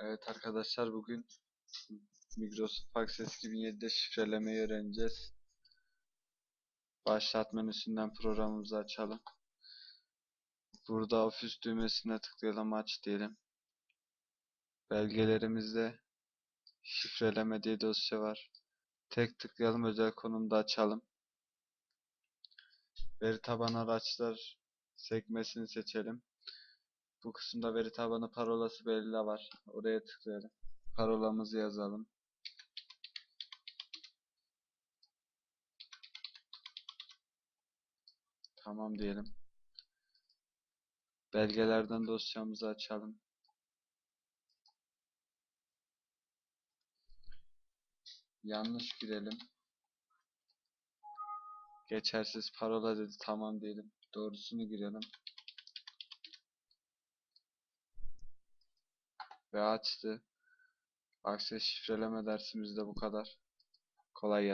Evet arkadaşlar bugün Microsoft Access 2007'de şifrelemeyi öğreneceğiz. Başlat menüsünden programımızı açalım. Burada ofis düğmesine tıklayalım aç diyelim. Belgelerimizde şifreleme diye dosya var. Tek tıklayalım özel konumda açalım. Veri tabanı araçlar sekmesini seçelim. Bu kısımda veri tabanı parolası belirle var. Oraya tıklayalım. Parolamızı yazalım. Tamam diyelim. Belgelerden dosyamızı açalım. Yanlış girelim. Geçersiz parola dedi. Tamam diyelim. Doğrusunu girelim. Ve açtı. Access şifreleme dersimizde bu kadar. Kolay gelsin.